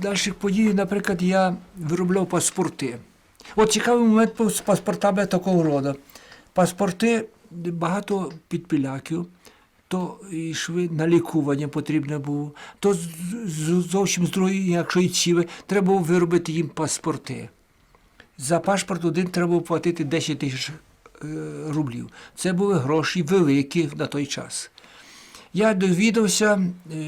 дальших подій, наприклад, я виробляв паспорти. От цікавий момент з паспортами такого роду. Паспорти багато підпіляків, то йшли на лікування потрібно було, то зовсім з другої, якщо і ціли, треба було виробити їм паспорти. За паспорт один треба було платити 10 тисяч рублів. Це були гроші великі на той час. Я довідався е,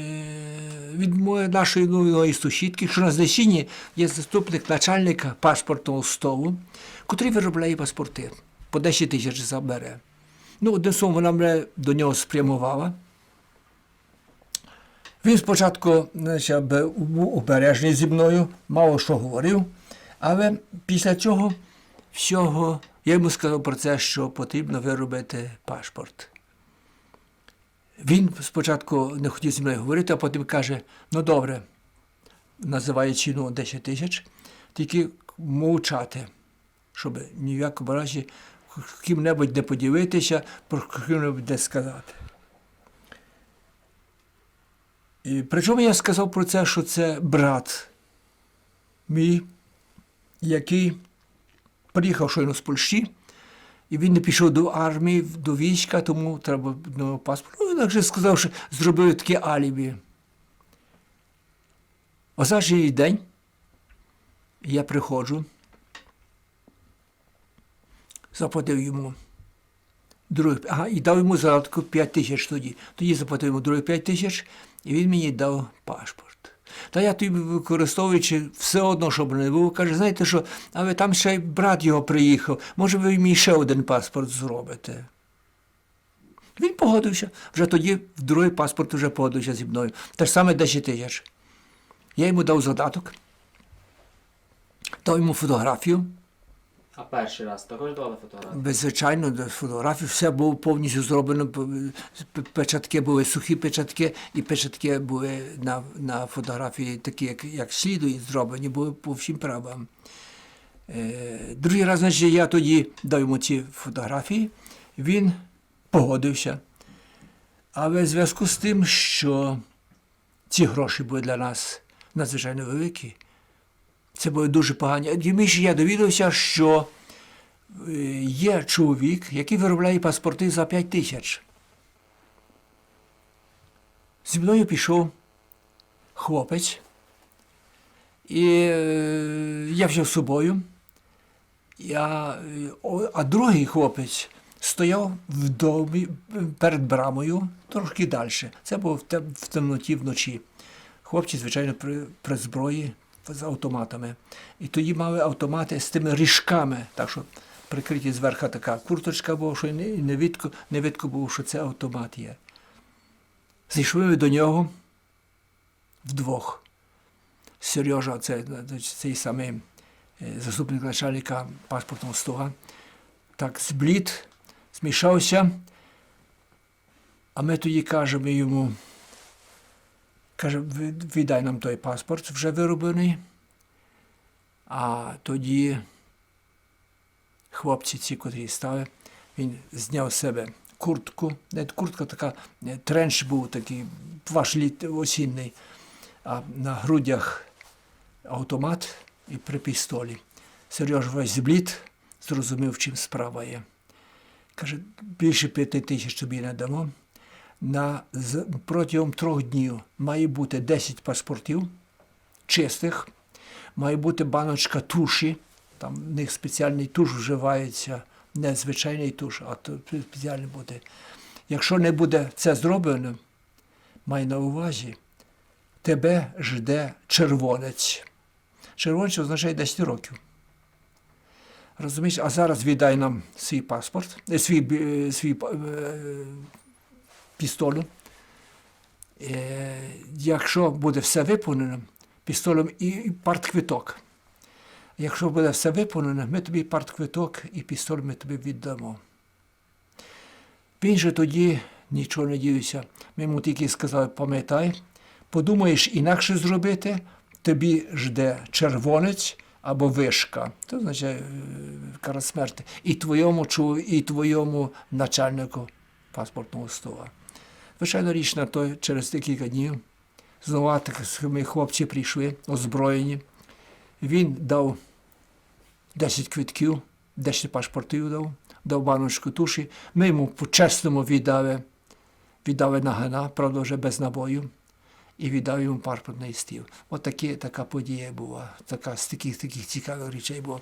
від нашої нової сусідки, що на Знесінні є заступник начальника паспортного столу, котрий виробляє паспорти. По 10 тисяч забере. Ну, одним словом, вона мене до нього спрямувала. Він спочатку значить, був обережний зі мною, мало що говорив, але після цього всього я йому сказав про це, що потрібно виробити паспорт. Він спочатку не хотів зі мною говорити, а потім каже: ну добре, називає ціну 10 тисяч, тільки мовчати, щоб ні в якому разі ким-небудь не поділитися, про ким-небудь не сказати. І причому я сказав про це, що це брат мій, який приїхав щойно з Польщі, і він не пішов до армії, до війська, тому треба новий паспорт. Ну, він так же сказав, що зробив таке алібі. Означений день я приходжу, заплатив йому других, ага, і дав йому заробітку 5 тисяч тоді. Тоді заплатив йому других 5 тисяч, і він мені дав паспорт. Та я тобі використовуючи все одно, щоб не було, каже, знаєте що, але там ще брат його приїхав, може ви мені ще один паспорт зробите. Він погодився. Вже тоді в другий паспорт вже погодився зі мною. Те ж саме 10 тисяч. Я йому дав задаток, дав йому фотографію. А перший раз також давали фотографії? Без звичайно, до все було повністю зроблено. Печатки були сухі печатки, і печатки були на, на фотографії такі, як, як слідує, зроблені, були по всім правам. Е, другий раз, значить, я тоді дав йому ці фотографії, він погодився. Але в зв'язку з тим, що ці гроші були для нас надзвичайно великі, це були дуже погані. Тим більше я довідався, що е, є чоловік, який виробляє паспорти за 5 тисяч. Зі мною пішов хлопець, і е, я взяв з собою. Я, е, а другий хлопець стояв в домі перед брамою трошки далі. Це було в, тем, в темноті вночі. Хлопці, звичайно, при, при зброї з автоматами. І тоді мали автомати з тими ріжками, так що прикриті зверху така курточка була, що й не, і не, видко, не видко було, що це автомат є. Зайшли ми до нього вдвох. Сережа, це, цей самий е, заступник начальника паспортного стола, так зблід, змішався. А ми тоді кажемо йому, каже, віддай нам той паспорт вже вироблений. А тоді хлопці, ці, котрі стали, він зняв з себе куртку. Не куртка така, е, тренч був такий, ваш літ осінний, а на грудях автомат і при пістолі. Сереж весь зблід, зрозумів, чим справа є. Каже, більше п'яти тисяч тобі не дамо. На, протягом трьох днів має бути 10 паспортів чистих, має бути баночка туші, там в них спеціальний туш вживається, не звичайний туш, а то спеціальний буде. Якщо не буде це зроблено, май на увазі, тебе жде червонець. Червонець означає 10 років. Розумієш, а зараз віддай нам свій паспорт, е, свій, е, свій е, пістолю. Якщо буде все виконано, пістолем і партквиток. Якщо буде все виконано, ми тобі партквиток і пістоль ми тобі віддамо. Він же тоді нічого не діявся. Ми йому тільки сказали, пам'ятай, подумаєш інакше зробити, тобі жде червонець або вишка. Це означає е, кара смерти. І твоєму, і твоєму начальнику паспортного стола. Звичайно, річ на той через декілька днів Знову такими хлопці прийшли, озброєні. Він дав 10 квитків, 10 паспортів дав, дав баночку туші. Ми йому по-чесному віддали, віддали нагана, правда, вже без набою, і віддав йому паспортний стіл. От така подія була, така, з таких, таких цікавих речей була.